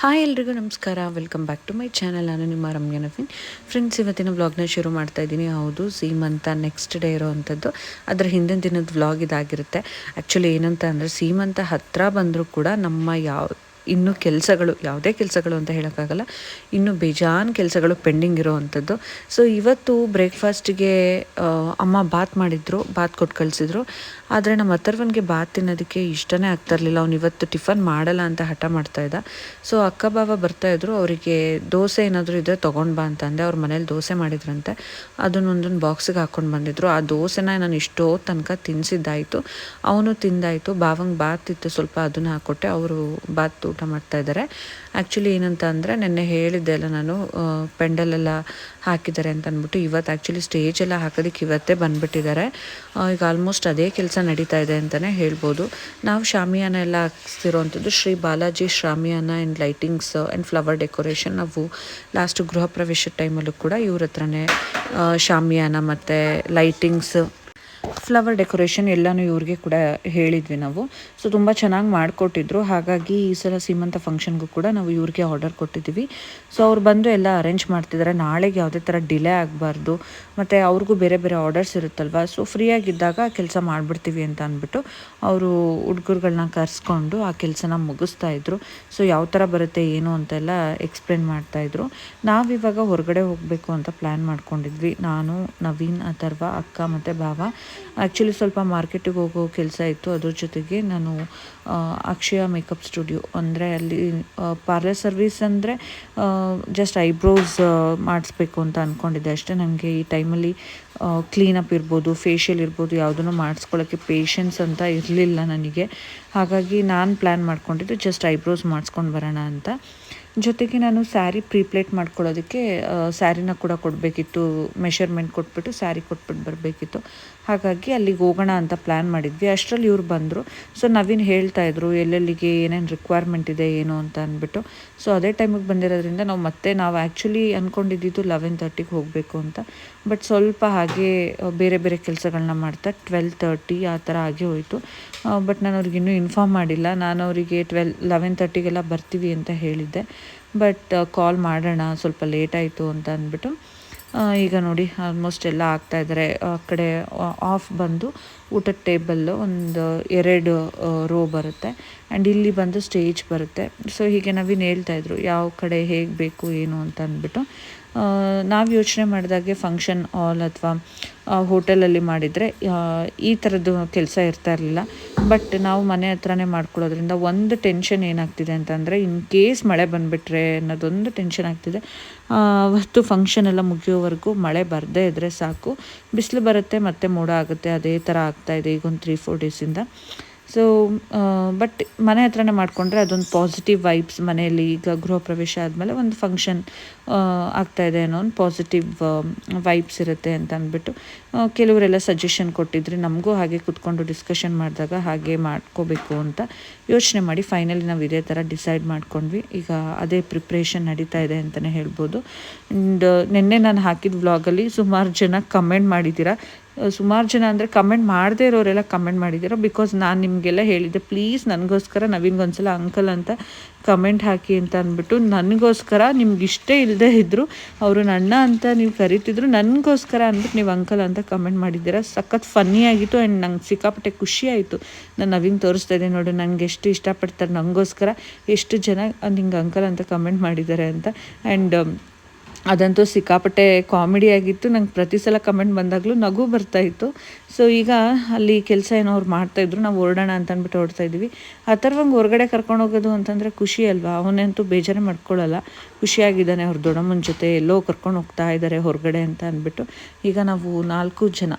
Hi ಎಲ್ರಿಗೂ ನಮಸ್ಕಾರ. Welcome back to my channel ನಾನು ನಿಮ್ಮ ರಮ್ಯ ನಫಿನ್ ಫ್ರೆಂಡ್ಸ್ ಇವತ್ತಿನ ವ್ಲಾಗ್ನ ಶುರು ಮಾಡ್ತಾ ಇದ್ದೀನಿ. ಹೌದು ಸೀಮಂತ ನೆಕ್ಸ್ಟ್ ಡೇ ಇರೋವಂಥದ್ದು. ಅದರ ಹಿಂದಿನ ದಿನದ ವ್ಲಾಗ್ ಇದಾಗಿರುತ್ತೆ. ಆ್ಯಕ್ಚುಲಿ ಏನಂತ ಅಂದರೆ ಸೀಮಂತ ಹತ್ತಿರ ಬಂದರೂ ಕೂಡ ನಮ್ಮ ಯಾವ ಇನ್ನೂ ಕೆಲಸಗಳು, ಯಾವುದೇ ಕೆಲಸಗಳು ಅಂತ ಹೇಳೋಕ್ಕಾಗಲ್ಲ. ಇನ್ನೂ ಬೇಜಾನ್ ಕೆಲಸಗಳು ಪೆಂಡಿಂಗ್ ಇರೋವಂಥದ್ದು ಸೊ ಇವತ್ತು ಬ್ರೇಕ್ಫಾಸ್ಟಿಗೆ ಅಮ್ಮ ಬಾತ್ ಮಾಡಿದ್ರು, ಬಾತ್ ಕೊಟ್ಟು ಕಳಿಸಿದ್ರು. ಆದರೆ ನಮ್ಮ ಅಥರ್ವನ್ಗೆ ಬಾತ್ ತಿನ್ನೋದಕ್ಕೆ ಇಷ್ಟನೇ ಆಗ್ತಾ ಇರಲಿಲ್ಲ. ಅವ್ನು ಇವತ್ತು ಟಿಫನ್ ಮಾಡಲ್ಲ ಅಂತ ಹಠ ಮಾಡ್ತಾ ಇದ್ದ. ಸೊ ಅಕ್ಕ ಬಾಬ ಬರ್ತಾ ಇದ್ರು, ಅವರಿಗೆ ದೋಸೆ ಏನಾದರೂ ಇದ್ದರೆ ತೊಗೊಂಡು ಬಾ ಅಂತಂದೆ ಅವ್ರ ಮನೇಲಿ ದೋಸೆ ಮಾಡಿದ್ರಂತೆ. ಅದನ್ನೊಂದೊಂದು ಬಾಕ್ಸಿಗೆ ಹಾಕ್ಕೊಂಡು ಬಂದಿದ್ರು. ಆ ದೋಸೆನ ನಾನು ಇಷ್ಟೋ ತನಕ ತಿನ್ನಿಸಿದ್ದಾಯಿತು ಅವನು ತಿಂದಾಯಿತು. ಬಾವಂಗೆ ಬಾತ್ ಇತ್ತು. ಸ್ವಲ್ಪ ಅದನ್ನು ಹಾಕ್ಕೊಟ್ಟೆ ಅವರು ಬಾತ್ ಊಟ ಮಾಡ್ತಾ ಇದ್ದಾರೆ. ಆ್ಯಕ್ಚುಲಿ ಏನಂತ ಅಂದರೆ ನೆನ್ನೆ ಹೇಳಿದ್ದೆ ಅಲ್ಲ ನಾನು ಪೆಂಡಲೆಲ್ಲ ಹಾಕಿದ್ದಾರೆ ಅಂತ ಅಂದ್ಬಿಟ್ಟು ಇವತ್ತು ಆ್ಯಕ್ಚುಲಿ ಸ್ಟೇಜ್ ಎಲ್ಲ ಹಾಕೋದಕ್ಕೆ ಇವತ್ತೇ ಬಂದುಬಿಟ್ಟಿದ್ದಾರೆ. ಈಗ ಆಲ್ಮೋಸ್ಟ್ ಅದೇ ಕೆಲಸ ನಡೀತಾ ಇದೆ ಅಂತಲೇ ಹೇಳ್ಬೋದು. ನಾವು ಶಾಮಿಯಾನ ಎಲ್ಲ ಹಾಕ್ಸ್ತಿರೋವಂಥದ್ದು Shri Balaji Shamiana and lightings and flower decoration ನಾವು ಲಾಸ್ಟ್ ಗೃಹ ಪ್ರವೇಶ ಟೈಮಲ್ಲೂ ಕೂಡ ಇವ್ರ ಹತ್ರನೇ ಶಾಮಿಯಾನ ಮತ್ತು ಲೈಟಿಂಗ್ಸ್ ಫ್ಲವರ್ ಡೆಕೋರೇಷನ್ ಎಲ್ಲನೂ ಇವ್ರಿಗೆ ಕೂಡ ಹೇಳಿದ್ವಿ ನಾವು. ಸೊ ತುಂಬ ಚೆನ್ನಾಗಿ ಮಾಡಿಕೊಟ್ಟಿದ್ರು. ಹಾಗಾಗಿ ಈ ಸಲ ಸೀಮಂತ ಫಂಕ್ಷನ್ಗೂ ಕೂಡ ನಾವು ಇವ್ರಿಗೆ ಆರ್ಡರ್ ಕೊಟ್ಟಿದ್ದೀವಿ. ಸೊ ಅವ್ರು ಬಂದು ಎಲ್ಲ ಅರೇಂಜ್ ಮಾಡ್ತಿದ್ದಾರೆ ನಾಳೆಗೆ ಯಾವುದೇ ಥರ ಡಿಲೇ ಆಗಬಾರ್ದು. ಮತ್ತು ಅವ್ರಿಗೂ ಬೇರೆ ಬೇರೆ ಆರ್ಡರ್ಸ್ ಇರುತ್ತಲ್ವ? ಸೊ ಫ್ರೀಯಾಗಿದ್ದಾಗ ಕೆಲಸ ಮಾಡಿಬಿಡ್ತೀವಿ ಅಂತ ಅಂದ್ಬಿಟ್ಟು ಅವರು ಹುಡುಗರುಗಳನ್ನ ಕರೆಸ್ಕೊಂಡು ಆ ಕೆಲಸನ ಮುಗಿಸ್ತಾ ಇದ್ರು. ಸೊ ಯಾವ ಥರ ಬರುತ್ತೆ, ಏನು ಅಂತೆಲ್ಲ ಎಕ್ಸ್ಪ್ಲೇನ್ ಮಾಡ್ತಾಯಿದ್ರು ನಾವಿವಾಗ ಹೊರಗಡೆ ಹೋಗಬೇಕು ಅಂತ ಪ್ಲ್ಯಾನ್ ಮಾಡ್ಕೊಂಡಿದ್ವಿ. ನಾನು, ನವೀನ್, ಅಥರ್ವ, ಅಕ್ಕ ಮತ್ತು ಭಾವ. ಆ್ಯಕ್ಚುಲಿ ಸ್ವಲ್ಪ ಮಾರ್ಕೆಟಿಗೆ ಹೋಗೋ ಕೆಲಸ ಇತ್ತು. ಅದ್ರ ಜೊತೆಗೆ ನಾನು ಅಕ್ಷಯ ಮೇಕಪ್ ಸ್ಟುಡಿಯೋ ಅಂದರೆ ಅಲ್ಲಿ ಪಾರ್ಲರ್ ಸರ್ವಿಸ್ ಅಂದರೆ ಜಸ್ಟ್ ಐಬ್ರೋಸ್ ಮಾಡಿಸ್ಬೇಕು ಅಂತ ಅಂದ್ಕೊಂಡಿದ್ದೆ ಅಷ್ಟೇ ನನಗೆ ಈ ಟೈಮಲ್ಲಿ ಕ್ಲೀನಪ್ ಇರ್ಬೋದು ಫೇಶಿಯಲ್ ಇರ್ಬೋದು, ಯಾವುದನ್ನು ಮಾಡಿಸ್ಕೊಳ್ಳೋಕ್ಕೆ ಪೇಷನ್ಸ್ ಅಂತ ಇರಲಿಲ್ಲ ನನಗೆ. ಹಾಗಾಗಿ ನಾನು ಪ್ಲ್ಯಾನ್ ಮಾಡ್ಕೊಂಡಿದ್ದು ಜಸ್ಟ್ ಐಬ್ರೋಸ್ ಮಾಡಿಸ್ಕೊಂಡು ಬರೋಣ ಅಂತ. ಜೊತೆಗೆ ನಾನು ಸ್ಯಾರಿ ಪ್ರೀಪ್ಲೇಟ್ ಮಾಡ್ಕೊಳ್ಳೋದಕ್ಕೆ ಸ್ಯಾರಿನ ಕೂಡ ಕೊಡಬೇಕಿತ್ತು ಮೆಷರ್ಮೆಂಟ್ ಕೊಟ್ಬಿಟ್ಟು ಸ್ಯಾರಿ ಕೊಟ್ಬಿಟ್ಟು ಬರಬೇಕಿತ್ತು. ಹಾಗಾಗಿ ಅಲ್ಲಿಗೆ ಹೋಗೋಣ ಅಂತ ಪ್ಲ್ಯಾನ್ ಮಾಡಿದ್ವಿ. ಅಷ್ಟರಲ್ಲಿ ಇವ್ರು ಬಂದರು. ಸೊ ನವೀನ್ ಹೇಳ್ತಾ ಇದ್ರು, ಎಲ್ಲೆಲ್ಲಿಗೆ ಏನೇನು ರಿಕ್ವೈರ್ಮೆಂಟ್ ಇದೆ, ಏನು ಅಂತ ಅಂದ್ಬಿಟ್ಟು. ಸೊ ಅದೇ ಟೈಮಿಗೆ ಬಂದಿರೋದ್ರಿಂದ ನಾವು ಮತ್ತೆ, ನಾವು ಆ್ಯಕ್ಚುಲಿ ಅಂದ್ಕೊಂಡಿದ್ದು ಲೆವೆನ್ ತರ್ಟಿಗೆ ಹೋಗಬೇಕು ಅಂತ. ಬಟ್ ಸ್ವಲ್ಪ ಹಾಗೆ ಬೇರೆ ಬೇರೆ ಕೆಲಸಗಳನ್ನ ಮಾಡ್ತಾ ಟ್ವೆಲ್ ತರ್ಟಿ ಆ ಥರ ಆಗಿ ಹೋಯಿತು. ಬಟ್ ನಾನು ಅವ್ರಿಗೆ ಇನ್ನೂ ಇನ್ಫಾರ್ಮ್ ಮಾಡಿಲ್ಲ. ನಾನು ಅವರಿಗೆ ಟ್ವೆಲ್ ಲೆವೆನ್ ತರ್ಟಿಗೆಲ್ಲ ಬರ್ತೀವಿ ಅಂತ ಹೇಳಿದ್ದೆ. ಬಟ್ ಕಾಲ್ ಮಾಡೋಣ, ಸ್ವಲ್ಪ ಲೇಟ್ ಆಯಿತು ಅಂತ ಅಂದ್ಬಿಟ್ಟು ಈಗ ನೋಡಿ ಆಲ್ಮೋಸ್ಟ್ ಎಲ್ಲ ಆಗ್ತಾ ಇದ್ದಾರೆ ಆ ಕಡೆ ಆಫ್ ಬಂದು ಊಟದ ಟೇಬಲ್ಲು ಒಂದು ಎರಡು ರೋ ಬರುತ್ತೆ. ಆ್ಯಂಡ್ ಇಲ್ಲಿ ಬಂದು ಸ್ಟೇಜ್ ಬರುತ್ತೆ. ಸೊ ಹೀಗೆ ನವೀನ್ ಹೇಳ್ತಾ ಇದ್ರು, ಯಾವ ಕಡೆ ಹೇಗೆ ಬೇಕು, ಏನು? ಅಂತ ಅಂದ್ಬಿಟ್ಟು. ನಾವು ಯೋಚನೆ ಮಾಡಿದಾಗೆ ಫಂಕ್ಷನ್ ಹಾಲ್ ಅಥವಾ ಹೋಟೆಲಲ್ಲಿ ಮಾಡಿದರೆ ಈ ಥರದ್ದು ಕೆಲಸ ಇರ್ತಾ ಇರಲಿಲ್ಲ. ಬಟ್ ನಾವು ಮನೆ ಹತ್ರನೇ ಮಾಡ್ಕೊಳ್ಳೋದ್ರಿಂದ ಒಂದು ಟೆನ್ಷನ್ ಏನಾಗ್ತಿದೆ ಅಂತಂದರೆ ಇನ್ ಕೇಸ್ ಮಳೆ ಬಂದುಬಿಟ್ರೆ ಅನ್ನೋದೊಂದು ಟೆನ್ಷನ್ ಆಗ್ತಿದೆ. ಅವತ್ತು ಫಂಕ್ಷನ್ ಎಲ್ಲ ಮುಗಿಯೋವರೆಗೂ ಮಳೆ ಬರದೇ ಇದ್ದರೆ ಸಾಕು. ಬಿಸಿಲು ಬರುತ್ತೆ, ಮತ್ತೆ ಮೋಡ ಆಗುತ್ತೆ, ಅದೇ ಥರ ಆಗ್ತಾಯಿದೆ ಈಗೊಂದು ತ್ರೀ ಫೋರ್ ಡೇಸಿಂದ ಸೊ ಬಟ್ ಮನೆ ಹತ್ರನೇ ಮಾಡಿಕೊಂಡ್ರೆ ಅದೊಂದು ಪಾಸಿಟಿವ್ ವೈಬ್ಸ್ ಮನೆಯಲ್ಲಿ ಈಗ ಗೃಹ ಪ್ರವೇಶ ಆದಮೇಲೆ ಒಂದು ಫಂಕ್ಷನ್ ಆಗ್ತಾಯಿದೆ ಇದೆ ಅನ್ನೋ ಒಂದು ಪಾಸಿಟಿವ್ ವೈಬ್ಸ್ ಇರುತ್ತೆ ಅಂತ ಅಂದ್ಬಿಟ್ಟು ಆ, ಕೆಲವರೆಲ್ಲ ಸಜೆಷನ್ ಕೊಟ್ಟಿದ್ರಿ. ನಮಗೂ ಹಾಗೆ ಕುತ್ಕೊಂಡು ಡಿಸ್ಕಷನ್ ಮಾಡಿದಾಗ ಹಾಗೆ ಮಾಡ್ಕೋಬೇಕು ಅಂತ ಯೋಚನೆ ಮಾಡಿ ಫೈನಲಿ ನಾವು ಇದೇ ಥರ ಡಿಸೈಡ್ ಮಾಡ್ಕೊಂಡ್ವಿ. ಈಗ ಅದೇ ಪ್ರಿಪ್ರೇಷನ್ ನಡೀತಾ ಇದೆ ಅಂತಲೇ ಹೇಳ್ಬೋದು. ಆ್ಯಂಡ್ ನಿನ್ನೆ ನಾನು ಹಾಕಿದ ವ್ಲಾಗಲ್ಲಿ ಸುಮಾರು ಜನ ಕಮೆಂಟ್ ಮಾಡಿದ್ದೀರಾ? ಸುಮಾರು ಜನ ಅಂದರೆ ಕಮೆಂಟ್ ಮಾಡದೇ ಇರೋರೆಲ್ಲ ಕಮೆಂಟ್ ಮಾಡಿದ್ದೀರ? ಬಿಕಾಸ್ ನಾನು ನಿಮಗೆಲ್ಲ ಹೇಳಿದ್ದೆ ಪ್ಲೀಸ್ ನನಗೋಸ್ಕರ ನವೀನ್ಗೊಂದ್ಸಲ ಅಂಕಲ್ ಅಂತ ಕಮೆಂಟ್ ಹಾಕಿ ಅಂತ ಅಂದ್ಬಿಟ್ಟು ನನಗೋಸ್ಕರ ನಿಮ್ಗೆ ಇಷ್ಟೇ ಇಲ್ಲದೆ ಇದ್ದರು ಅವರು ನನ್ನ ಅಂತ ನೀವು ಕರಿತಿದ್ರು, ನನಗೋಸ್ಕರ ಅಂದ್ಬಿಟ್ಟು ನೀವು ಅಂಕಲ್ ಅಂತ ಕಮೆಂಟ್ ಮಾಡಿದ್ದೀರ? ಸಖತ್ ಫನ್ನಿ ಆಗಿತ್ತು ಆ್ಯಂಡ್ ನಂಗೆ ಸಿಕ್ಕಾಪಟ್ಟೆ ಖುಷಿ ಆಯಿತು. ನಾನು ನವೀನ್ ತೋರಿಸ್ತಾ ಇದ್ದೆ ನೋಡು ನನಗೆ ಎಷ್ಟು ಇಷ್ಟಪಡ್ತಾರೆ, ನನಗೋಸ್ಕರ ಎಷ್ಟು ಜನ ನಿಂಗೆ ಅಂಕಲ್ ಅಂತ ಕಮೆಂಟ್ ಮಾಡಿದ್ದಾರೆ ಅಂತ. ಆ್ಯಂಡ್ ಅದಂತೂ ಸಿಕ್ಕಾಪಟ್ಟೆ ಕಾಮಿಡಿ ಆಗಿತ್ತು. ನಂಗೆ ಪ್ರತಿ ಸಲ ಕಮೆಂಟ್ ಬಂದಾಗಲೂ ನಗು ಬರ್ತಾ ಇತ್ತು. ಸೊ ಈಗ ಅಲ್ಲಿ ಕೆಲಸ ಏನೋ ಅವ್ರು ಮಾಡ್ತಾಯಿದ್ರು ನಾವು ಹೊರಡೋಣ ಅಂತ ಅಂದ್ಬಿಟ್ಟು ಇದ್ವಿ ಥರ ಹೊರಗಡೆ ಕರ್ಕೊಂಡು ಹೋಗೋದು ಅಂತಂದರೆ ಖುಷಿ ಅಲ್ವಾ? ಅವನಂತೂ ಬೇಜಾರೇ ಮಾಡ್ಕೊಳ್ಳಲ್ಲ ಖುಷಿಯಾಗಿದ್ದಾನೆ ಅವ್ರ ದೊಡ್ಡಮ್ಮನ ಜೊತೆ ಎಲ್ಲೋ ಕರ್ಕೊಂಡು ಹೋಗ್ತಾ ಇದ್ದಾರೆ ಹೊರಗಡೆ ಅಂತ ಅಂದ್ಬಿಟ್ಟು. ಈಗ ನಾವು ನಾಲ್ಕು ಜನ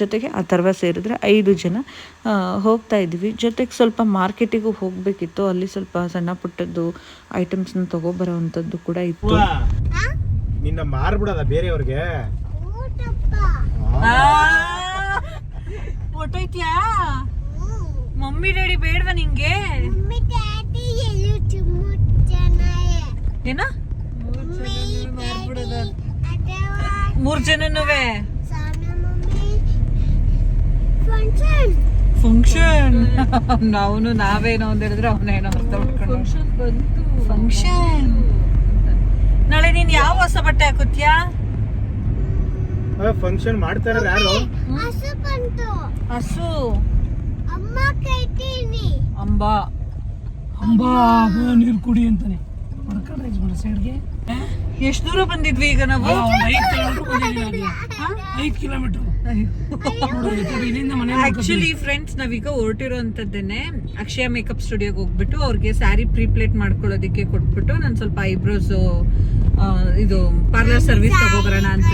ಜೊತೆಗೆ ಆ ಅಥರ್ವ ಸೇರಿದ್ರೆ ಐದು ಜನ ಹೋಗ್ತಾ ಇದ್ವಿ ಜೊತೆಗೆ ಸ್ವಲ್ಪ ಮಾರ್ಕೆಟಿಗೂ ಹೋಗಬೇಕಿತ್ತು. ಅಲ್ಲಿ ಸ್ವಲ್ಪ ಸಣ್ಣ ಪುಟ್ಟದ್ದು ಐಟಮ್ಸ್ನ ತೊಗೊಬರೋ ಅಂಥದ್ದು ಕೂಡ ಇತ್ತು. ನಿನ್ನ ಮಾರ್ಬಿಡದ ಬೇರೆಯವ್ರಿಗೆ? ಮಮ್ಮಿ ಡ್ಯಾಡಿ ಬೇಡವಾ ನಿಂಗೆ? ಏನ? ಮೂರ್ ಜನನುವೆ. ಫಂಕ್ಷನ್ ಅವನು ನಾವೇನೋ ಅಂತ ಹೇಳಿದ್ರೆ ಅವನೇನೋ ಅರ್ಥ ಮಾಡ್ಕೊಂಡು ಫಂಕ್ಷನ್ ನಾಳೆ ನೀನ್ ಯಾವ ಹೊಸ ಬಟ್ಟೆ ಹಾಕುತ್ಯಾ ಫಂಕ್ಷನ್ ಮಾಡ್ತಾರ ಯಾರು? ಹಸು. ಬಂತು ಹಸು ಅಮ್ಮ ಕೈತೀನಿ. ಅಂಬಾ. ಅಂಬಾ ನೀರು ಕುಡಿ ಅಂತಾನೆ. ಸೈಡ್ಗೆ ಎಷ್ಟು ದೂರ ಬಂದಿದ್ವಿ ಈಗ ನಾವು? ಐದು ಕಿಲೋಮೀಟರ್ ಆಕ್ಚುಲಿ ಫ್ರೆಂಡ್ಸ್ ನಾವೀಗ ಹೊರಟಿರೋಂಥದ್ದೇನೆ. ಅಕ್ಷಯ ಮೇಕಪ್ ಸ್ಟುಡಿಯೋಗೆ ಹೋಗ್ಬಿಟ್ಟು ಅವ್ರಿಗೆ ಸ್ಯಾರಿ ಪ್ರೀಪ್ಲೇಟ್ ಮಾಡ್ಕೊಳ್ಳೋದಕ್ಕೆ ಕೊಟ್ಬಿಟ್ಟು ನಾನು ಸ್ವಲ್ಪ ಐಬ್ರೋಸ್ ಇದು ಪಾರ್ಲರ್ ಸರ್ವಿಸ್ ತಗೋಬರೋಣ ಅಂತ.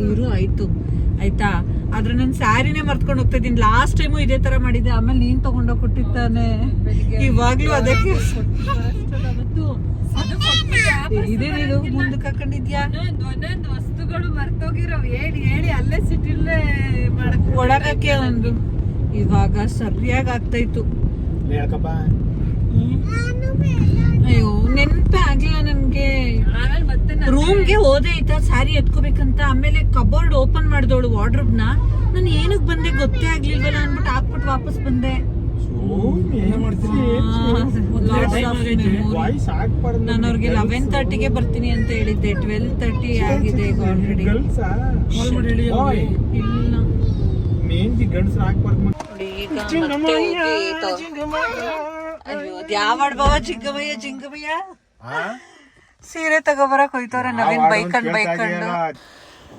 ಇವರು ಆಯ್ತು. ಆಯ್ತಾ? ಆದ್ರೆ ನಾನು ಸ್ಯಾರಿನೇ ಮರ್ತ್ಕೊಂಡು ಹೋಗ್ತಾ ಇದ್ದೀನಿ ಲಾಸ್ಟ್ ಟೈಮು ಇದೇ ತರ ಮಾಡಿದ್ದೆ. ಆಮೇಲೆ ನೀನ್ ತಗೊಂಡೋಗಿ ಕೊಟ್ಟಿರ್ತಾನೆ ಇವಾಗ್ಲೂ ಅದಕ್ಕೆ ಇದೇ ನೀನು ಮುಂದಕ್ಕೆ ಹಾಕೊಂಡಿದ್ಯಾ? ಒಂದೊಂದು ವಸ್ತುಗಳು ಮರ್ತೋಗಿರೋ ಹೇಳಿ ಹೇಳಿ ಅಲ್ಲೇ ಸಿಟಿಲ್ಲೇ ಮಾಡಕ್ ಒಳಗಕ್ಕೆ ಒಂದು. ಇವಾಗ ಸರಿಯಾಗಿ ಆಗ್ತಾಯಿತ್ತು ಹೇಳ್ಕಪ್ಪ ನಾನು ಬೇಡ ಅಯ್ಯೋ ನೆನಪೇ ಆಗಿಲ್ಲ ನನ್ಗೆ ಆಮೇಲೆ ಮತ್ತೆ ನಾನು ರೂಮ್ಗೆ ಹೋದೆ ಆಯ್ತಾ ಸ್ಯಾರಿ ಎತ್ಕೋಬೇಕಂತ ಆಮೇಲೆ ಕಬೋರ್ಡ್ ಓಪನ್ ಮಾಡಿದವಳು ವಾರ್ಡ್ರೋಬ್ನ ನಾನು ಏನಕ್ ಬಂದೆ ಗೊತ್ತೇ ಆಗ್ಲಿಲ್ವಲ್ಲ ಅನ್ಬಿಟ್ಟು ಹಾಕ್ಬಿಟ್ಟು ವಾಪಸ್ ಬಂದೆ. ನಾನು ಅವ್ರಿಗೆ ಲೆವೆನ್ ತರ್ಟಿಗೆ ಬರ್ತೀನಿ ಅಂತ ಹೇಳಿದ್ದೆ. ಟ್ವೆಲ್ ತರ್ಟಿ ಆಗಿದೆ ಈಗ ಆಲ್ರೆಡಿ ಇಲ್ಲ. ನೋಡಿ ಈಗ ಯಾವ ಚಿಂಗಮಯ್ಯ? ಆ? ಸೀರೆ ತಗೋಬರಕ್ ಹೋಯ್ತವ್ರೆ ನವೀನ್ ಬೈಕ್ ಬೈಕಂಡ್.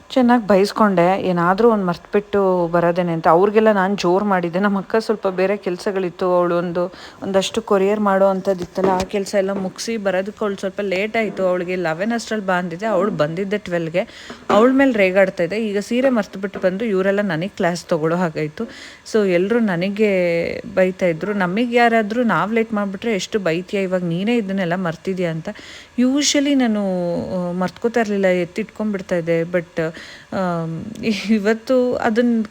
ಚೆನ್ನಾಗಿ ಬಯಸ್ಕೊಂಡೆ ಏನಾದರೂ ಒಂದು ಮರ್ತ್ಬಿಟ್ಟು ಬರೋದೇನೆ ಅಂತ. ಅವ್ರಿಗೆಲ್ಲ ನಾನು ಜೋರು ಮಾಡಿದ್ದೆ. ನಮ್ಮ ಅಕ್ಕ ಸ್ವಲ್ಪ ಬೇರೆ ಕೆಲಸಗಳಿತ್ತು. ಅವಳು ಒಂದು, ಒಂದಷ್ಟು ಕೊರಿಯರ್ ಮಾಡೋ ಅಂಥದ್ದಿತ್ತಲ್ಲ ಆ ಕೆಲಸ ಎಲ್ಲ ಮುಗಿಸಿ ಬರೋದಕ್ಕೆ ಅವಳು ಸ್ವಲ್ಪ ಲೇಟ್ ಆಯಿತು. ಅವಳಿಗೆ ಲೆವೆನ್ ಅಷ್ಟರಲ್ಲಿ ಬಂದಿದ್ದೆ ಅವಳು ಬಂದಿದ್ದೆ ಟ್ವೆಲ್ಗೆ. ಅವಳ ಮೇಲೆ ರೇಗಾಡ್ತಾ ಇದ್ದೆ ಈಗ ಸೀರೆ ಮರ್ತುಬಿಟ್ಟು ಬಂದು ಇವರೆಲ್ಲ ನನಗೆ ಕ್ಲಾಸ್ ತೊಗೊಳ್ಳೋ ಹಾಗಾಯಿತು. ಸೊ ಎಲ್ಲರೂ ನನಗೆ ಬೈತಾ ಇದ್ರು. ನಮಗೆ ಯಾರಾದರೂ ನಾವು ಲೇಟ್ ಮಾಡಿಬಿಟ್ರೆ ಎಷ್ಟು ಬೈತೀಯ? ಇವಾಗ ನೀನೇ ಇದನ್ನೆಲ್ಲ ಮರ್ತಿದ್ಯಾ ಅಂತ. ಯೂಶಲಿ ನಾನು ಮರ್ತ್ಕೋತಾ ಇರಲಿಲ್ಲ. ಎತ್ತಿಟ್ಕೊಂಡ್ಬಿಡ್ತಾ ಇದ್ದೆ. ಬಟ್ ಇವತ್ತು ಅದನ್ನು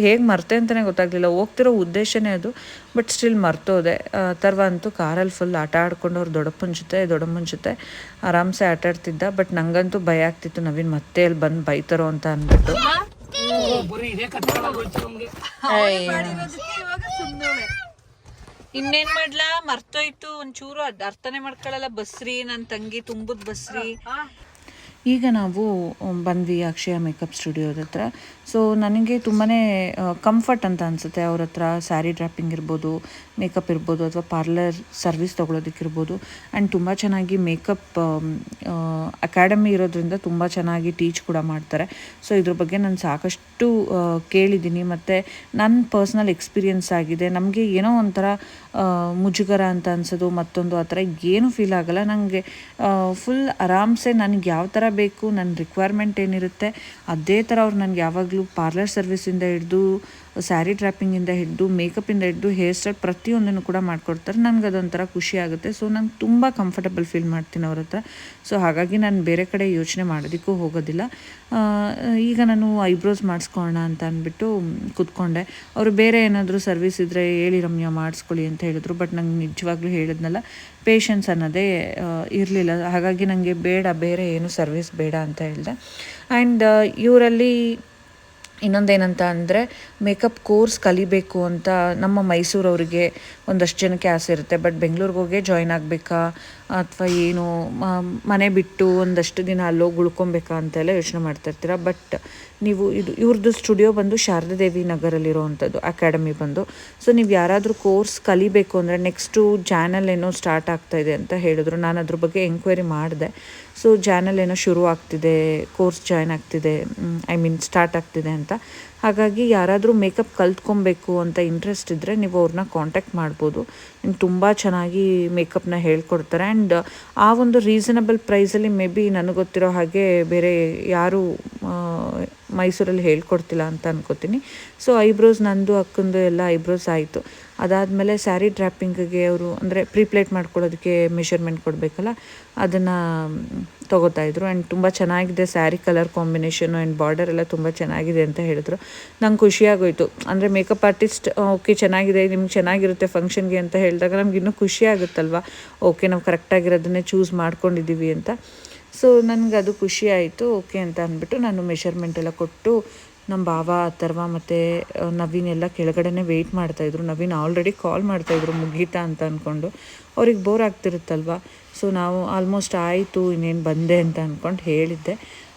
ಹೇಗೆ ಮರ್ತೆ ಅಂತಲೇ ಗೊತ್ತಾಗಲಿಲ್ಲ. ಹೋಗ್ತಿರೋ ಉದ್ದೇಶನೇ ಅದು, ಬಟ್ ಸ್ಟಿಲ್ ಮರ್ತೋದೆ. ತರ್ವ ಅಂತೂ ಕಾರಲ್ಲಿ ಫುಲ್ ಆಟ ಆಡ್ಕೊಂಡು ಅವ್ರು ದೊಡ್ಡಪ್ಪನ ಜೊತೆ, ದೊಡ್ಡಮ್ಮನ ಜೊತೆ ಆರಾಮ್ಸೆ ಆಟ ಆಡ್ತಿದ್ದ, ಬಟ್ ನಂಗಂತೂ ಭಯ ಆಗ್ತಿತ್ತು ನವೀನ್ ಮತ್ತೆ ಅಲ್ಲಿ ಬಂದು ಬೈತಾರೋ ಅಂತ ಅಂದ್ಬಿಟ್ಟು ಇನ್ನೇನ್ ಮಾಡ್ಲಾ? ಮರ್ತೋಯ್ತು. ಒಂಚೂರು ಅರ್ಥನೇ ಮಾಡ್ಕೊಳ್ಳಲ್ಲ ಬಸ್ರಿ ನನ್ನ ತಂಗಿ ತುಂಬುದ್ ಬಸ್ರಿ. ಈಗ ನಾವು ಬಂದ್ವಿ ಅಕ್ಷಯ ಮೇಕಪ್ ಸ್ಟುಡಿಯೋದ ಹತ್ರ. ಸೊ ನನಗೆ ತುಂಬಾ ಕಂಫರ್ಟ್ ಅಂತ ಅನಿಸುತ್ತೆ. ಅವ್ರ ಹತ್ರ ಸ್ಯಾರಿ ಡ್ರಾಪಿಂಗ್ ಇರ್ಬೋದು ಮೇಕಪ್ ಇರ್ಬೋದು, ಅಥವಾ ಪಾರ್ಲರ್ ಸರ್ವಿಸ್ ತೊಗೊಳೋದಕ್ಕಿರ್ಬೋದು ಆ್ಯಂಡ್ ತುಂಬ ಚೆನ್ನಾಗಿ ಮೇಕಪ್ ಅಕಾಡೆಮಿ ಇರೋದ್ರಿಂದ ತುಂಬ ಚೆನ್ನಾಗಿ ಟೀಚ್ ಕೂಡ ಮಾಡ್ತಾರೆ. ಸೊ ಇದ್ರ ಬಗ್ಗೆ ನಾನು ಸಾಕಷ್ಟು ಕೇಳಿದ್ದೀನಿ. ಮತ್ತು ನನ್ನ ಪರ್ಸ್ನಲ್ ಎಕ್ಸ್ಪೀರಿಯನ್ಸ್ ಆಗಿದೆ. ನಮಗೆ ಏನೋ ಒಂಥರ ಮುಜುಗರ ಅಂತ ಅನ್ಸೋದು, ಮತ್ತೊಂದು ಆ ಥರ ಏನೂ ಫೀಲ್ ಆಗಲ್ಲ. ನನಗೆ ಫುಲ್ ಆರಾಮ್ಸೆ ನನಗೆ ಯಾವ ಥರ ಬೇಕು ನನ್ನ ರಿಕ್ವೈರ್ಮೆಂಟ್ ಏನಿರುತ್ತೆ ಅದೇ ಥರ ಅವ್ರು ನನಗೆ ಯಾವಾಗಲೂ ಪಾರ್ಲರ್ ಸರ್ವಿಸಿಂದ ಹಿಡಿದು ಸ್ಯಾರಿ ಟ್ರ್ಯಾಪಿಂಗಿಂದ ಹಿಡಿದು, ಮೇಕಪ್ಪಿಂದ ಹಿಡ್ದು, ಹೇರ್ ಸ್ಟೈಲ್ ಪ್ರತಿಯೊಂದನ್ನು ಕೂಡ ಮಾಡಿಕೊಡ್ತಾರೆ. ನನಗೆ ಅದೊಂಥರ ಖುಷಿ ಆಗುತ್ತೆ. ಸೊ ನಂಗೆ ತುಂಬ ಕಂಫರ್ಟಬಲ್ ಫೀಲ್ ಮಾಡ್ತೀನಿ ಅವ್ರ ಹತ್ರ. ಸೊ ಹಾಗಾಗಿ ನಾನು ಬೇರೆ ಕಡೆ ಯೋಚನೆ ಮಾಡೋದಕ್ಕೂ ಹೋಗೋದಿಲ್ಲ. ಈಗ ನಾನು ಐಬ್ರೋಸ್ ಮಾಡಿಸ್ಕೊಳ್ಳೋಣ ಅಂತ ಅಂದ್ಬಿಟ್ಟು ಕೂತ್ಕೊಂಡೆ. ಅವರು ಬೇರೆ ಏನಾದರೂ ಸರ್ವಿಸ್ ಇದ್ದರೆ ಹೇಳಿ ರಮ್ಯ ಮಾಡಿಸ್ಕೊಳ್ಳಿ ಅಂತ ಹೇಳಿದ್ರು. ಬಟ್ ನಂಗೆ ನಿಜವಾಗ್ಲೂ ಹೇಳಿದ್ನಲ್ಲ ಪೇಷನ್ಸ್ ಅನ್ನೋದೇ ಇರಲಿಲ್ಲ. ಹಾಗಾಗಿ ನನಗೆ ಬೇಡ, ಬೇರೆ ಏನು ಸರ್ವಿಸ್ ಬೇಡ ಅಂತ ಹೇಳಿದೆ. ಆ್ಯಂಡ್ ಇವರಲ್ಲಿ ಇನ್ನೊಂದೇನಂತ ಅಂದರೆ ಮೇಕಪ್ ಕೋರ್ಸ್ ಕಲಿಬೇಕು ಅಂತ ನಮ್ಮ ಮೈಸೂರವರಿಗೆ ಒಂದಷ್ಟು ಜನಕ್ಕೆ ಆಸೆ ಇರುತ್ತೆ. ಬಟ್ ಬೆಂಗಳೂರಿಗೆ ಹೋಗೇ ಜಾಯ್ನ್ ಆಗಬೇಕಾ? ಅಥವಾ ಏನು ಮನೆ ಬಿಟ್ಟು ಒಂದಷ್ಟು ದಿನ ಅಲ್ಲೋಗಿ ಉಳ್ಕೊಬೇಕಾ ಅಂತೆಲ್ಲ ಯೋಚನೆ ಮಾಡ್ತಾ ಇರ್ತೀರ. ಬಟ್ ನೀವು ಇದು, ಇವ್ರದ್ದು ಸ್ಟುಡಿಯೋ ಬಂದು ಶಾರದಾದೇವಿ ನಗರಲ್ಲಿರೋವಂಥದ್ದು, ಅಕಾಡೆಮಿ ಬಂದು. ಸೊ ನೀವು ಯಾರಾದರೂ ಕೋರ್ಸ್ ಕಲಿಬೇಕು ಅಂದರೆ ನೆಕ್ಸ್ಟು ಚಾನಲ್ ಏನೋ ಸ್ಟಾರ್ಟ್ ಆಗ್ತಾ ಇದೆ ಅಂತ ಹೇಳಿದ್ರು. ನಾನು ಅದ್ರ ಬಗ್ಗೆ ಎಂಕ್ವೈರಿ ಮಾಡಿದೆ. ಸೊ ಚಾನಲ್ ಏನೋ ಶುರು ಆಗ್ತಿದೆ, ಕೋರ್ಸ್ ಜಾಯ್ನ್ ಆಗ್ತಿದೆ ಐ ಮೀನ್ ಸ್ಟಾರ್ಟ್ ಆಗ್ತಿದೆ ಅಂತ. ಹಾಗಾಗಿ ಯಾರಾದರೂ ಮೇಕಪ್ ಕಲ್ತ್ಕೊಬೇಕು ಅಂತ ಇಂಟ್ರೆಸ್ಟ್ ಇದ್ದರೆ ನೀವು ಅವ್ರನ್ನ ಕಾಂಟ್ಯಾಕ್ಟ್ ಮಾಡ್ಬೋದು. ತುಂಬ ಚೆನ್ನಾಗಿ ಮೇಕಪ್ನ ಹೇಳ್ಕೊಡ್ತಾರೆ. ಆ್ಯಂಡ್ ಆ ಒಂದು ರೀಸನಬಲ್ ಪ್ರೈಸಲ್ಲಿ ಮೇ ಬಿ ನನಗೆ ಗೊತ್ತಿರೋ ಹಾಗೆ ಬೇರೆ ಯಾರು ಮೈಸೂರಲ್ಲಿ ಹೇಳ್ಕೊಡ್ತಿಲ್ಲ ಅಂತ ಅನ್ಕೋತೀನಿ. ಸೊ ಐಬ್ರೋಸ್ ನಂದು ಅಕ್ಕಂದು ಎಲ್ಲ ಐಬ್ರೋಸ್ ಆಯಿತು. ಅದಾದಮೇಲೆ ಸ್ಯಾರಿ ಡ್ರಾಪಿಂಗ್ಗೆ ಅವರು ಅಂದರೆ ಪ್ರೀಪ್ಲೇಟ್ ಮಾಡ್ಕೊಳ್ಳೋದಕ್ಕೆ ಮೆಷರ್ಮೆಂಟ್ ಕೊಡಬೇಕಲ್ಲ, ಅದನ್ನು ತೊಗೋತಾ ಇದ್ರು. ಆ್ಯಂಡ್ ತುಂಬ ಚೆನ್ನಾಗಿದೆ sari colour combination and border ಎಲ್ಲ ತುಂಬ ಚೆನ್ನಾಗಿದೆ ಅಂತ ಹೇಳಿದ್ರು. ನಂಗೆ ಖುಷಿಯಾಗೋಯ್ತು. ಅಂದರೆ ಮೇಕಪ್ ಆರ್ಟಿಸ್ಟ್ ಓಕೆ ಚೆನ್ನಾಗಿದೆ, ನಿಮ್ಗೆ ಚೆನ್ನಾಗಿರುತ್ತೆ ಫಂಕ್ಷನ್ಗೆ ಅಂತ ಹೇಳಿದಾಗ ನಮ್ಗೆ ಇನ್ನೂ ಖುಷಿ ಆಗುತ್ತಲ್ವ? ಓಕೆ ನಾವು ಕರೆಕ್ಟಾಗಿರೋದನ್ನೇ ಚೂಸ್ ಮಾಡ್ಕೊಂಡಿದ್ದೀವಿ ಅಂತ. ಸೊ ನನಗೆ ಅದು ಖುಷಿ ಆಯಿತು. ಓಕೆ ಅಂತ ಅಂದ್ಬಿಟ್ಟು ನಾನು ಮೆಷರ್ಮೆಂಟ್ ಎಲ್ಲ ಕೊಟ್ಟು ನಮ್ಮ ಭಾವ, ಅಥರ್ವ ಮತ್ತು ನವೀನ್ ಎಲ್ಲ ಕೆಳಗಡೆನೇ ವೆಯ್ಟ್ ಮಾಡ್ತಾಯಿದ್ರು ನವೀನ್ ಆಲ್ರೆಡಿ ಕಾಲ್ ಮಾಡ್ತಾಯಿದ್ರು ಮುಗೀತಾ ಅಂತ ಅಂದ್ಕೊಂಡು ಅವ್ರಿಗೆ ಬೋರ್ ಆಗ್ತಿರುತ್ತಲ್ವ? ಸೊ ನಾವು ಆಲ್ಮೋಸ್ಟ್ ಆಯಿತು, ಇನ್ನೇನು ಬಂದೆ ಅಂತ ಅಂದ್ಕೊಂಡು ಹೇಳಿದ್ದೆ.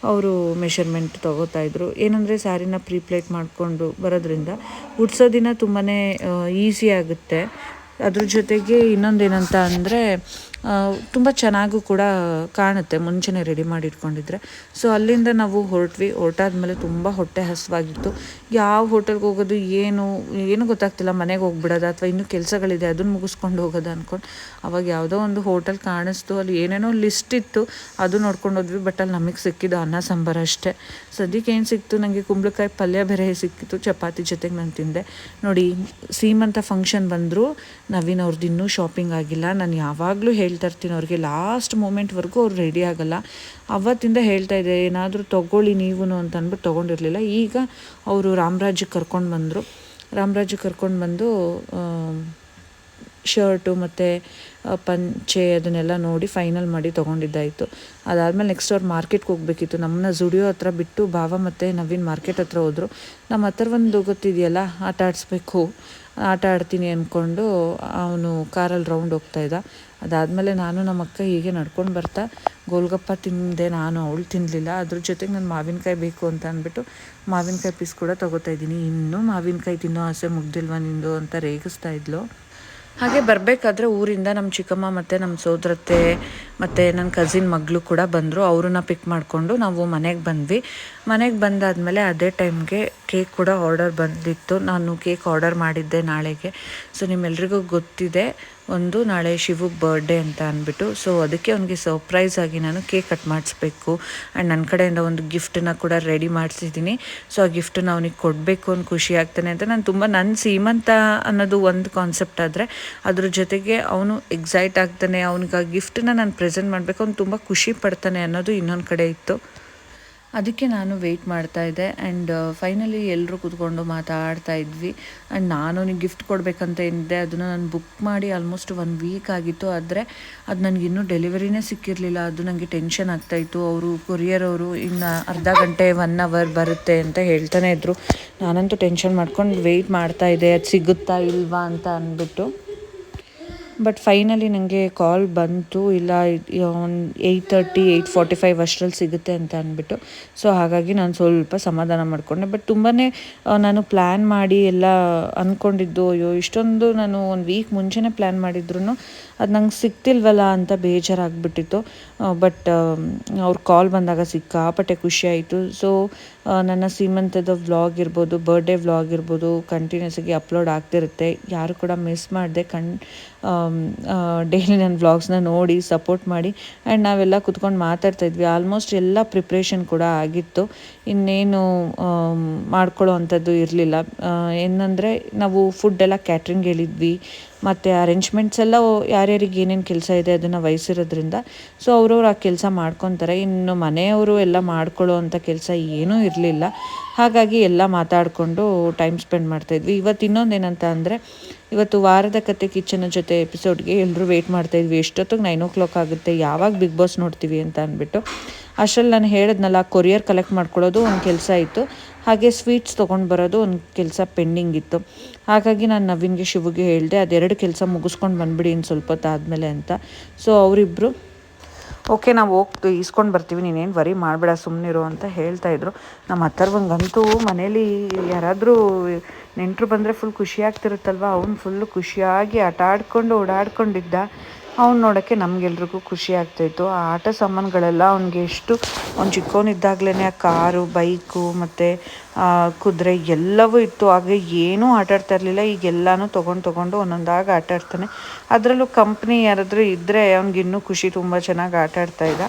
ಅವರು ಮೆಷರ್ಮೆಂಟ್ ತೊಗೋತಾಯಿದ್ರು ಏನಂದರೆ ಸ್ಯಾರಿನ ಪ್ರೀಪ್ಲೇಟ್ ಮಾಡಿಕೊಂಡು ಬರೋದ್ರಿಂದ ಉಡ್ಸೋ ದಿನ ತುಂಬಾ ಈಸಿ ಆಗುತ್ತೆ. ಅದ್ರ ಜೊತೆಗೆ ಇನ್ನೊಂದೇನಂತ ಅಂದರೆ ತುಂಬ ಚೆನ್ನಾಗೂ ಕೂಡ ಕಾಣುತ್ತೆ, ಮುಂಚೆನೇ ರೆಡಿ ಮಾಡಿ ಇಟ್ಕೊಂಡಿದ್ರೆ ಸೊ ಅಲ್ಲಿಂದ ನಾವು ಹೊರಟ್ವಿ. ಹೊರಟಾದ್ಮೇಲೆ ತುಂಬ ಹೊಟ್ಟೆ ಹಸಿವಾಗಿತ್ತು. ಯಾವ ಹೋಟೆಲ್ಗೆ ಹೋಗೋದು, ಏನು ಏನು ಗೊತ್ತಾಗ್ತಿಲ್ಲ. ಮನೆಗೆ ಹೋಗ್ಬಿಡೋದು ಅಥವಾ ಇನ್ನೂ ಕೆಲಸಗಳಿದೆ, ಅದನ್ನು ಮುಗಿಸ್ಕೊಂಡು ಹೋಗೋದು ಅಂದ್ಕೊಂಡು ಅವಾಗ ಯಾವುದೋ ಒಂದು ಹೋಟೆಲ್ ಕಾಣಿಸ್ತು. ಅಲ್ಲಿ ಏನೇನೋ ಲಿಸ್ಟ್ ಇತ್ತು. ಅದು ನೋಡ್ಕೊಂಡು ಹೋದ್ವಿ. ಬಟ್ ಅಲ್ಲಿ ನಮಗೆ ಸಿಕ್ಕಿದ್ದು ಅನ್ನ, ಸಾಂಬಾರು ಅಷ್ಟೇ. ಸದ್ಯಕ್ಕೆ ಏನು ಸಿಕ್ತು? ನನಗೆ ಕುಂಬಳಕಾಯಿ ಪಲ್ಯ ಬೇರೆ ಸಿಕ್ಕಿತ್ತು. ಚಪಾತಿ ಜೊತೆಗೆ ನಾನು ತಿಂದೆ. ನೋಡಿ, ಸೀಮಂತ ಫಂಕ್ಷನ್ ಬಂದರೂ. ನವೀನ್ ಅವ್ರದ್ದು ಇನ್ನೂ ಶಾಪಿಂಗ್ ಆಗಿಲ್ಲ. ನಾನು ಯಾವಾಗಲೂ ಹೇಳ್ತಾ ಇರ್ತೀನಿ ಅವ್ರಿಗೆ. ಲಾಸ್ಟ್ ಮೂಮೆಂಟ್ವರೆಗೂ ಅವ್ರು ರೆಡಿ ಆಗೋಲ್ಲ. ಅವತ್ತಿಂದ ಹೇಳ್ತಾ ಇದ್ದೆ ಏನಾದರೂ ತೊಗೊಳ್ಳಿ ನೀವು ಅಂತ ಅಂದ್ಬಿಟ್ಟು ತೊಗೊಂಡಿರಲಿಲ್ಲ. ಈಗ ಅವರು ರಾಮರಾಜಿಗೆ ಕರ್ಕೊಂಡು ಬಂದರು. ರಾಮರಾಜು ಕರ್ಕೊಂಡು ಬಂದು ಶರ್ಟು ಮತ್ತು ಪಂಚೆ ಅದನ್ನೆಲ್ಲ ನೋಡಿ ಫೈನಲ್ ಮಾಡಿ ತೊಗೊಂಡಿದ್ದಾಯಿತು. ಅದಾದಮೇಲೆ ನೆಕ್ಸ್ಟ್ ಅವ್ರು ಮಾರ್ಕೆಟ್ಗೆ ಹೋಗಬೇಕಿತ್ತು. ನಮ್ಮನ್ನ ಜುಡಿಯೋ ಹತ್ರ ಬಿಟ್ಟು ಭಾವ ಮತ್ತು ನವೀನ್ ಮಾರ್ಕೆಟ್ ಹತ್ರ ಹೋದರು. ನಮ್ಮ ಹತ್ರ ಒಂದು ಗೊತ್ತಿದೆಯಲ್ಲ, ಆಟ ಆಡಿಸ್ಬೇಕು. ಆಟ ಆಡ್ತೀನಿ ಅಂದ್ಕೊಂಡು ಅವನು ಕಾರಲ್ಲಿ ರೌಂಡ್ ಹೋಗ್ತಾ ಇದ್ದ. ಅದಾದಮೇಲೆ ನಾನು ನಮ್ಮ ಅಕ್ಕ ಹೀಗೆ ನಡ್ಕೊಂಡು ಬರ್ತಾ, ಗೋಲ್ಗಪ್ಪ ತಿಂದೆ ನಾನು, ಅವಳು ತಿನ್ನಲಿಲ್ಲ ಅದ್ರ ಜೊತೆಗೆ ನಾನು ಮಾವಿನಕಾಯಿ ಬೇಕು ಅಂತ ಅಂದ್ಬಿಟ್ಟು ಮಾವಿನಕಾಯಿ ಪೀಸ್ ಕೂಡ ತೊಗೋತಾ ಇದ್ದೀನಿ. ಇನ್ನೂ ಮಾವಿನಕಾಯಿ ತಿನ್ನೋ ಆಸೆ ಮುಗ್ದಿಲ್ವಾ ನಿಂದು? ಅಂತ ರೇಗಿಸ್ತಾ ಇದ್ಲು. ಹಾಗೆ ಬರಬೇಕಾದ್ರೆ ಊರಿಂದ ನಮ್ಮ ಚಿಕ್ಕಮ್ಮ ಮತ್ತು ನಮ್ಮ ಸೋದರತ್ತೆ ಮತ್ತು ನನ್ನ ಕಸಿನ್ ಮಗಳು ಕೂಡ ಬಂದರು. ಅವ್ರನ್ನ ಪಿಕ್ ಮಾಡಿಕೊಂಡು ನಾವು ಮನೆಗೆ ಬಂದ್ವಿ. ಮನೆಗೆ ಬಂದಾದಮೇಲೆ ಅದೇ ಟೈಮ್ಗೆ ಕೇಕ್ ಕೂಡ ಆರ್ಡರ್ ಬಂದಿತ್ತು. ನಾನು ಕೇಕ್ ಆರ್ಡರ್ ಮಾಡಿದ್ದೆ ನಾಳೆಗೆ. ಸೊ ನಿಮ್ಮೆಲ್ರಿಗೂ ಗೊತ್ತಿದೆ, ಒಂದು ನಾಳೆ ಶಿವು ಬರ್ಡೇ ಅಂತ ಅಂದ್ಬಿಟ್ಟು. ಸೊ ಅದಕ್ಕೆ ಅವನಿಗೆ ಸರ್ಪ್ರೈಸ್ ಆಗಿ ನಾನು ಕೇಕ್ ಕಟ್ ಮಾಡಿಸ್ಬೇಕು. ಆ್ಯಂಡ್ ನನ್ನ ಕಡೆಯಿಂದ ಒಂದು ಗಿಫ್ಟನ್ನ ಕೂಡ ರೆಡಿ ಮಾಡಿಸಿದ್ದೀನಿ. ಸೊ ಆ ಗಿಫ್ಟನ್ನ ಅವನಿಗೆ ಕೊಡಬೇಕು ಅಂತ ಖುಷಿ ಆಗ್ತಾನೆ ಅಂತ. ನಾನು ತುಂಬ ನನ್ನ ಸೀಮಂತ ಅನ್ನೋದು ಒಂದು ಕಾನ್ಸೆಪ್ಟ್ ಆದರೆ ಅದ್ರ ಜೊತೆಗೆ ಅವನು ಎಕ್ಸೈಟ್ ಆಗ್ತಾನೆ. ಅವ್ನಿಗೆ ಆ ಗಿಫ್ಟನ್ನ ನಾನು ಪ್ರೆಸೆಂಟ್ ಮಾಡಬೇಕು ಅವ್ನು ತುಂಬ ಖುಷಿ ಪಡ್ತಾನೆ ಅನ್ನೋದು ಇನ್ನೊಂದು ಕಡೆ ಇತ್ತು. ಅದಕ್ಕೆ ನಾನು ವೆಯ್ಟ್ ಮಾಡ್ತಾ ಇದ್ದೆ ಆ್ಯಂಡ್ ಫೈನಲಿ ಎಲ್ಲರೂ ಕೂತ್ಕೊಂಡು ಮಾತಾಡ್ತಾ ಇದ್ವಿ ಆ್ಯಂಡ್ ನಾನು ಅವ್ನಿಗೆ ಗಿಫ್ಟ್ ಕೊಡಬೇಕಂತ ಏನಿದೆ ಅದನ್ನು ನಾನು ಬುಕ್ ಮಾಡಿ ಆಲ್ಮೋಸ್ಟ್ ಒನ್ ವೀಕ್ ಆಗಿತ್ತು. ಆದರೆ ಅದು ನನಗೆ ಇನ್ನೂ ಡೆಲಿವರಿನೇ ಸಿಕ್ಕಿರಲಿಲ್ಲ. ಅದು ನನಗೆ ಟೆನ್ಷನ್ ಆಗ್ತಾಯಿತ್ತು ಅವರು ಕೊರಿಯರ್ ಅವರು ಇನ್ನು ಅರ್ಧ ಗಂಟೆ ಒನ್ ಅವರ್ ಬರುತ್ತೆ ಅಂತ ಹೇಳ್ತಾನೆ ಇದ್ದರು ನಾನಂತೂ ಟೆನ್ಷನ್ ಮಾಡ್ಕೊಂಡು ವೆಯ್ಟ್ ಮಾಡ್ತಾ ಇದ್ದೆ. ಅದು ಸಿಗುತ್ತಾ ಇಲ್ವಾ ಅಂತ ಅಂದ್ಬಿಟ್ಟು. ಬಟ್ ಫೈನಲಿ ನನಗೆ ಕಾಲ್ ಬಂತು. ಇಲ್ಲ one eight thirty eight forty five ಅಷ್ಟರಲ್ಲಿ ಸಿಗುತ್ತೆ ಅಂತ ಅಂದ್ಬಿಟ್ಟು. ಸೊ ಹಾಗಾಗಿ ನಾನು ಸ್ವಲ್ಪ ಸಮಾಧಾನ ಮಾಡಿಕೊಂಡೆ. ಬಟ್ ತುಂಬಾ ನಾನು ಪ್ಲ್ಯಾನ್ ಮಾಡಿ ಎಲ್ಲ ಅಂದ್ಕೊಂಡಿದ್ದು ಅಯ್ಯೋ, ಇಷ್ಟೊಂದು ನಾನು ಒಂದು ವೀಕ್ ಮುಂಚೆನೇ ಪ್ಲ್ಯಾನ್ ಮಾಡಿದ್ರು ಅದು ನಂಗೆ ಸಿಕ್ತಿಲ್ವಲ್ಲ ಅಂತ ಬೇಜಾರಾಗ್ಬಿಟ್ಟಿತ್ತು. ಬಟ್ ಅವ್ರ ಕಾಲ್ ಬಂದಾಗ ಸಿಕ್ಕಾಪಟ್ಟೆ ಖುಷಿ ಆಯಿತು. ಸೊ ನನ್ನ ಸೀಮಂತದ ವ್ಲಾಗ್ ಇರ್ಬೋದು ಬರ್ಡೇ ವ್ಲಾಗ್ ಇರ್ಬೋದು ಕಂಟಿನ್ಯೂಸ್ ಆಗಿ ಅಪ್ಲೋಡ್ ಆಗ್ತಿರುತ್ತೆ. ಯಾರು ಕೂಡ ಮಿಸ್ ಮಾಡಿದೆ ಕಣ್ ಡೈಲಿ ನನ್ನ ವ್ಲಾಗ್ಸ್ನ ನೋಡಿ ಸಪೋರ್ಟ್ ಮಾಡಿ. ಆ್ಯಂಡ್ ನಾವೆಲ್ಲ ಕುತ್ಕೊಂಡು ಮಾತಾಡ್ತಾ ಇದ್ವಿ. ಆಲ್ಮೋಸ್ಟ್ ಎಲ್ಲ ಪ್ರಿಪ್ರೇಷನ್ ಕೂಡ ಆಗಿತ್ತು. ಇನ್ನೇನು ಮಾಡ್ಕೊಳ್ಳೋ ಅಂಥದ್ದು ಇರಲಿಲ್ಲ. ಏನಂದರೆ ನಾವು ಫುಡ್ ಎಲ್ಲ ಕ್ಯಾಟ್ರಿಂಗ್ ಹೇಳಿದ್ವಿ. ಮತ್ತು ಅರೇಂಜ್ಮೆಂಟ್ಸ್ ಎಲ್ಲ ಯಾರ್ಯಾರಿಗೆ ಏನೇನು ಕೆಲಸ ಇದೆ ಅದನ್ನು ವಹಿಸಿರೋದ್ರಿಂದ. ಸೊ ಅವ್ರವ್ರು ಆ ಕೆಲಸ ಮಾಡ್ಕೊತಾರೆ. ಇನ್ನು ಮನೆಯವರು ಎಲ್ಲ ಮಾಡ್ಕೊಳ್ಳೋ ಅಂಥ ಕೆಲಸ ಏನೂ ಇರಲಿಲ್ಲ. ಹಾಗಾಗಿ ಎಲ್ಲ ಮಾತಾಡಿಕೊಂಡು ಟೈಮ್ ಸ್ಪೆಂಡ್ ಮಾಡ್ತಾಯಿದ್ವಿ ಇವತ್ತು ಇನ್ನೊಂದು ಏನಂತ ಅಂದರೆ, ಇವತ್ತು ವಾರದ ಕತೆ ಕಿಚನ್ ಜೊತೆ ಎಪಿಸೋಡ್ಗೆ ಎಲ್ಲರೂ ವೆಯ್ಟ್ ಮಾಡ್ತಾಯಿದ್ವಿ ಎಷ್ಟೊತ್ತಿಗೆ ನೈನ್ ಓ ಕ್ಲಾಕ್ ಆಗುತ್ತೆ? ಯಾವಾಗ ಬಿಗ್ ಬಾಸ್ ನೋಡ್ತೀವಿ ಅಂತ ಅಂದ್ಬಿಟ್ಟು. ಅಷ್ಟರಲ್ಲಿ ನಾನು ಹೇಳಿದ್ನಲ್ಲ ಕೊರಿಯರ್ ಕಲೆಕ್ಟ್ ಮಾಡ್ಕೊಳ್ಳೋದು ಒಂದು ಕೆಲಸ ಇತ್ತು. ಹಾಗೆ ಸ್ವೀಟ್ಸ್ ತೊಗೊಂಡು ಬರೋದು ಒಂದು ಕೆಲಸ ಪೆಂಡಿಂಗ್ ಇತ್ತು. ಹಾಗಾಗಿ ನಾನು ನವೀನ್ಗೆ ಶಿವಗೆ ಹೇಳಿದೆ, ಅದೆರಡು ಕೆಲಸ ಮುಗಿಸ್ಕೊಂಡು ಬಂದ್ಬಿಡಿ ಇನ್ನು ಸ್ವಲ್ಪ ಹೊತ್ತಾದಮೇಲೆ ಅಂತ. ಸೊ ಅವರಿಬ್ಬರು ಓಕೆ, ನಾವು ಹೋಗಿ ಈಸ್ಕೊಂಡು ಬರ್ತೀವಿ, ನೀನೇನು ವರಿ ಮಾಡಬೇಡ ಸುಮ್ಮನಿರು ಅಂತ ಹೇಳ್ತಾ ಇದ್ರು. ನಮ್ಮ ಹತ್ತರ್ವಂಗಂತೂ ಮನೇಲಿ ಯಾರಾದರೂ ನೆಂಟರು ಬಂದರೆ ಫುಲ್ ಖುಷಿ ಆಗ್ತಿರುತ್ತಲ್ವ? ಅವ್ನು ಫುಲ್ಲು ಖುಷಿಯಾಗಿ ಆಟ ಆಡ್ಕೊಂಡು ಓಡಾಡ್ಕೊಂಡಿದ್ದ. ಅವ್ನು ನೋಡೋಕ್ಕೆ ನಮಗೆಲ್ರಿಗೂ ಖುಷಿ ಆಗ್ತಾಯಿತ್ತು ಆ ಆಟ ಸಾಮಾನುಗಳೆಲ್ಲ ಅವ್ನಿಗೆ ಎಷ್ಟು ಅವ್ನು ಚಿಕ್ಕವನಿದ್ದಾಗಲೇ ಆ ಕಾರು ಬೈಕು ಮತ್ತು ಕುದುರೆ ಎಲ್ಲವೂ ಇತ್ತು. ಆಗ ಏನೂ ಆಟಾಡ್ತಾ ಇರಲಿಲ್ಲ. ಈಗ ಎಲ್ಲನೂ ತೊಗೊಂಡು ತೊಗೊಂಡು ಒಂದೊಂದಾಗಿ ಆಟ ಆಡ್ತಾನೆ ಅದರಲ್ಲೂ ಕಂಪ್ನಿ ಯಾರಾದರೂ ಇದ್ದರೆ ಅವ್ನಿಗೆ ಇನ್ನೂ ಖುಷಿ ತುಂಬ ಚೆನ್ನಾಗಿ ಆಟ ಆಡ್ತಾ ಇದ್ದ.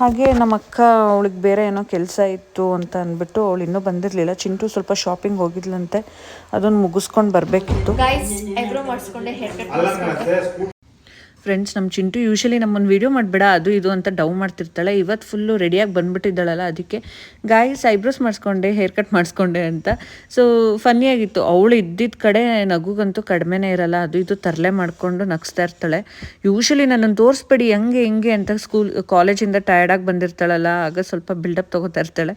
ಹಾಗೆ ನಮ್ಮ ಅಕ್ಕ ಅವಳಿಗೆ ಬೇರೆ ಏನೋ ಕೆಲಸ ಇತ್ತು ಅಂತ ಅಂದ್ಬಿಟ್ಟು ಅವಳು ಇನ್ನೂ ಬಂದಿರಲಿಲ್ಲ. ಚಿಂಟು ಸ್ವಲ್ಪ ಶಾಪಿಂಗ್ ಹೋಗಿದ್ಲಂತೆ. ಅದನ್ನು ಮುಗಿಸ್ಕೊಂಡು ಬರಬೇಕಿತ್ತು. ಫ್ರೆಂಡ್ಸ್ ನಮ್ಮ ಚಿಂಟು ಯೂಶಲಿ ನಮ್ಮನ್ನು ವೀಡಿಯೋ ಮಾಡಬೇಡ, ಅದು ಇದು ಅಂತ ಡೌ ಮಾಡ್ತಿರ್ತಾಳೆ. ಇವತ್ತು ಫುಲ್ಲು ರೆಡಿಯಾಗಿ ಬಂದುಬಿಟ್ಟಿದ್ದಾಳಲ್ಲ, ಅದಕ್ಕೆ ಗಾಯ್ಸ್ ಐಬ್ರೋಸ್ ಮಾಡಿಸ್ಕೊಂಡೆ ಹೇರ್ ಕಟ್ ಮಾಡಿಸ್ಕೊಂಡೆ ಅಂತ. ಸೊ ಫನ್ನಿಯಾಗಿತ್ತು ಅವಳು ಇದ್ದಿದ್ದ ಕಡೆ ನಗುಗಂತೂ ಕಡಿಮೆನೇ ಇರಲ್ಲ, ಅದು ಇದು ತರಲೆ ಮಾಡಿಕೊಂಡು ನಗಿಸ್ತಾ ಇರ್ತಾಳೆ. ಯೂಶಲಿ ನನ್ನನ್ನು ತೋರಿಸ್ಬೇಡಿ, ಹೆಂಗೆ ಹೆಂಗೆ ಅಂತ ಸ್ಕೂಲ್ ಕಾಲೇಜಿಂದ ಟಯರ್ಡಾಗಿ ಬಂದಿರ್ತಾಳಲ್ಲ, ಆಗ ಸ್ವಲ್ಪ ಬಿಲ್ಡಪ್ ತೊಗೋತಾ ಇರ್ತಾಳೆ.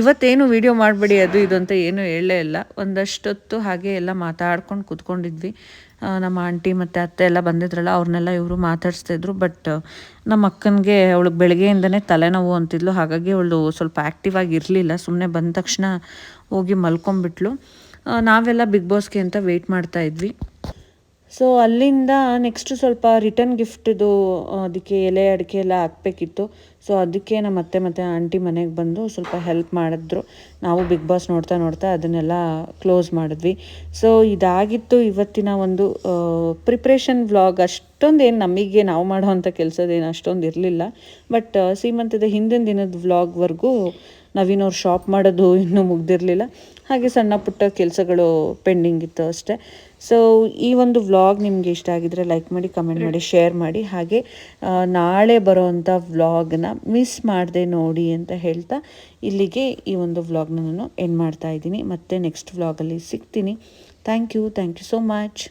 ಇವತ್ತೇನು ವೀಡಿಯೋ ಮಾಡಬೇಡಿ, ಅದು ಇದು ಅಂತ ಏನು ಹೇಳೇ ಇಲ್ಲ. ಒಂದಷ್ಟೊತ್ತು ಹಾಗೆ ಎಲ್ಲ ಮಾತಾಡ್ಕೊಂಡು ಕೂತ್ಕೊಂಡಿದ್ವಿ. ನಮ್ಮ ಆಂಟಿ ಮತ್ತು ಅತ್ತೆ ಎಲ್ಲ ಬಂದಿದ್ರಲ್ಲ, ಅವ್ರನ್ನೆಲ್ಲ ಇವರು ಮಾತಾಡಿಸ್ತಿದ್ರು ಬಟ್ ನಮ್ಮ ಅಕ್ಕನಿಗೆ ಅವಳಿಗೆ ಬೆಳಗ್ಗೆಯಿಂದನೇ ತಲೆನೋವು ಅಂತಿದ್ಲು. ಹಾಗಾಗಿ ಅವಳು ಸ್ವಲ್ಪ ಆ್ಯಕ್ಟಿವ್ ಆಗಿ ಇರಲಿಲ್ಲ. ಸುಮ್ಮನೆ ಬಂದ ತಕ್ಷಣ ಹೋಗಿ ಮಲ್ಕೊಂಬಿಟ್ಲು ನಾವೆಲ್ಲ ಬಿಗ್ ಬಾಸ್ಗೆ ಅಂತ ವೆಯ್ಟ್ ಮಾಡ್ತಾ ಇದ್ವಿ. ಸೊ ಅಲ್ಲಿಂದ ನೆಕ್ಸ್ಟ್ ಸ್ವಲ್ಪ ರಿಟರ್ನ್ ಗಿಫ್ಟಿದು ಅದಕ್ಕೆ ಎಲೆ, ಅಡಿಕೆ ಎಲ್ಲ ಹಾಕ್ಬೇಕಿತ್ತು. ಸೊ ಅದಕ್ಕೆ ನಮ್ಮ ಅತ್ತೆ ಮತ್ತು ಆಂಟಿ ಮನೆಗೆ ಬಂದು ಸ್ವಲ್ಪ ಹೆಲ್ಪ್ ಮಾಡಿದ್ರು. ನಾವು ಬಿಗ್ ಬಾಸ್ ನೋಡ್ತಾ ನೋಡ್ತಾ ಅದನ್ನೆಲ್ಲ ಕ್ಲೋಸ್ ಮಾಡಿದ್ವಿ. ಸೊ ಇದಾಗಿತ್ತು ಇವತ್ತಿನ ಒಂದು ಪ್ರಿಪ್ರೇಷನ್ ವ್ಲಾಗ್ ಅಷ್ಟೊಂದೇನು ನಮಗೆ ನಾವು ಮಾಡೋವಂಥ ಕೆಲಸದೇನು ಅಷ್ಟೊಂದು ಇರಲಿಲ್ಲ. ಬಟ್ ಸೀಮಂತದ ಹಿಂದಿನ ದಿನದ ವ್ಲಾಗ್ವರೆಗೂ ನವೀನವ್ರು ಶಾಪ್ ಮಾಡೋದು ಇನ್ನೂ ಮುಗ್ದಿರಲಿಲ್ಲ. ಹಾಗೆ ಸಣ್ಣ ಪುಟ್ಟ ಕೆಲಸಗಳು ಪೆಂಡಿಂಗ್ ಇತ್ತು ಅಷ್ಟೇ. ಸೊ ಈ ಒಂದು ವ್ಲಾಗ್ ನಿಮಗೆ ಇಷ್ಟ ಆಗಿದ್ರೆ ಲೈಕ್ ಮಾಡಿ ಕಮೆಂಟ್ ಮಾಡಿ ಶೇರ್ ಮಾಡಿ. ಹಾಗೆ ನಾಳೆ ಬರೋವಂಥ ವ್ಲಾಗ್ನ ಮಿಸ್ ಮಾಡದೆ ನೋಡಿ ಅಂತ ಹೇಳ್ತಾ ಇಲ್ಲಿಗೆ ಈ ಒಂದು ವ್ಲಾಗ್ನ ನಾನು ಎಂಡ್ ಮಾಡ್ತಾ ಇದ್ದೀನಿ. ಮತ್ತೆ ನೆಕ್ಸ್ಟ್ ವ್ಲಾಗಲ್ಲಿ ಸಿಗ್ತೀನಿ. Thank you thank you so much